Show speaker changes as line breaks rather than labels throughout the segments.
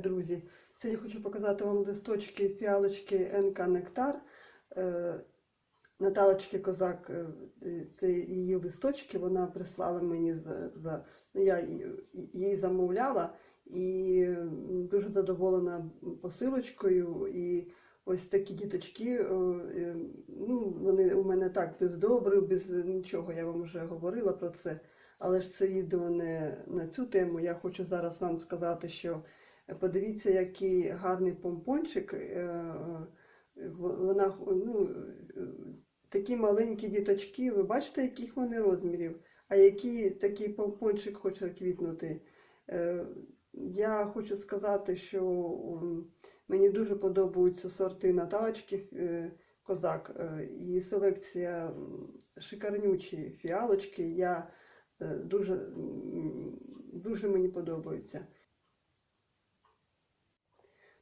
друзі! Сьогодні хочу показати вам листочки фіалочки НК Нектар. Е, Наталочки Козак, е, це її листочки, вона прислала мені за, за я її- замовляла і дуже задоволена посилочкою. І ось такі діточки, е, ну, вони у мене так без добрив, без нічого, я вам вже говорила про це. Але ж це відео не на цю тему. Я хочу зараз вам сказати, що подивіться, який гарний помпончик. е, е, Вона ну, такі маленькі діточки. Ви бачите, яких вони розмірів? А який такий помпончик хоче квітнути? Е, Я хочу сказати, що мені дуже подобаються сорти Наталочки Козак. Її селекція шикарнючі фіалочки. Я дуже, дуже мені подобаються.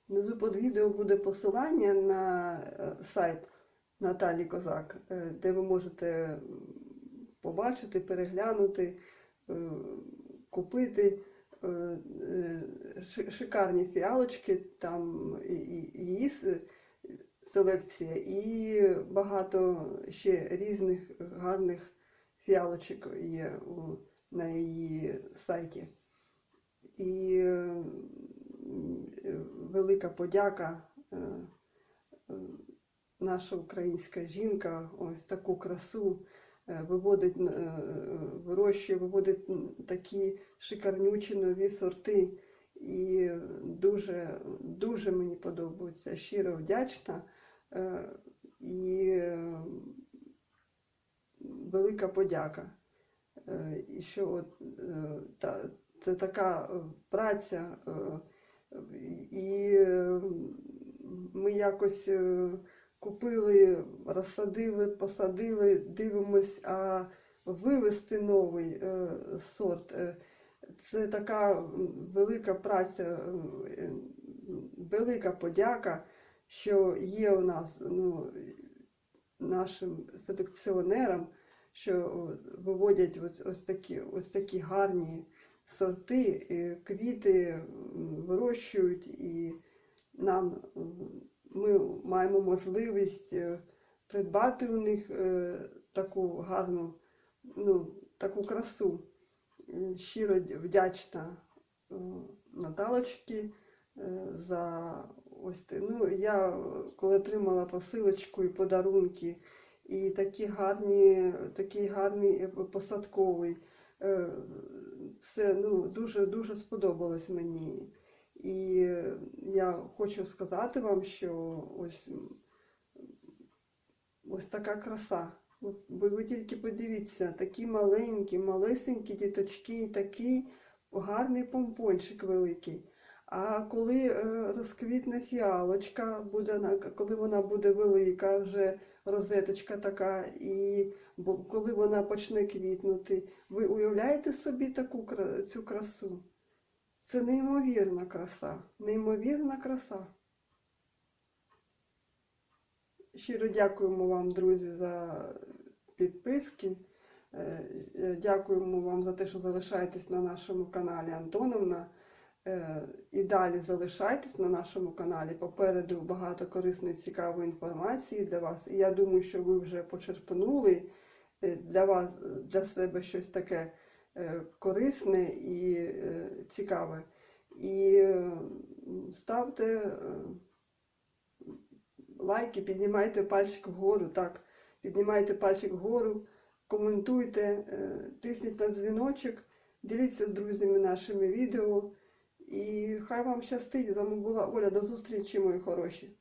Внизу під відео буде посилання на е, сайт Наталі Козак, е, де ви можете побачити, переглянути, е, купити ши- шикарні фіалочки, там її селекція, і багато ще різних гарних фіалочок є на її сайті. І велика подяка. е, е, Наша українська жінка ось таку красу е, виводить, е, е, вирощує, виводить такі шикарнючі нові сорти. І дуже, дуже мені подобається. Щиро вдячна. е, І е, велика подяка. Е, І що от, е, та, це така е, праця, е, і ми якось е, купили, розсадили, посадили, дивимось, а вивести новий е, сорт. е, Це така велика праця, велика подяка, що є у нас ну, нашим селекціонерам, що виводять ось, такі, ось такі гарні сорти, квіти вирощують, і нам ми маємо можливість е, придбати у них е, таку гарну, ну, таку красу. Е, Щиро вдячна е, Наталочці е, за ось. Ну, я е, коли отримала посилочку і подарунки, і такі гарні, такий гарний е, посадковий. Е, Все ну, дуже дуже сподобалось мені. І я хочу сказати вам, що ось, ось така краса. Ви, ви тільки подивіться, такі маленькі, малесенькі діточки, такий гарний помпончик великий. А коли е, розквітне фіалочка, буде, коли вона буде велика, вже розеточка така, і коли вона почне квітнути, ви уявляєте собі таку цю красу? Це неймовірна краса, неймовірна краса. Щиро дякуємо вам, друзі, за підписки. Е, Дякуємо вам за те, що залишаєтесь на нашому каналі Антоновна. Е, І далі залишайтесь на нашому каналі. Попереду багато корисної цікавої інформації для вас. І я думаю, що ви вже почерпнули е, для вас, для себе щось таке е, корисне і е, цікаве. І е, ставте е, лайки, піднімайте пальчик вгору, так, піднімайте пальчик вгору, коментуйте, е, тисніть на дзвіночок, діліться з друзями нашими відео. І хай вам щастить. Вами була Оля. До зустрічі, мої хороші.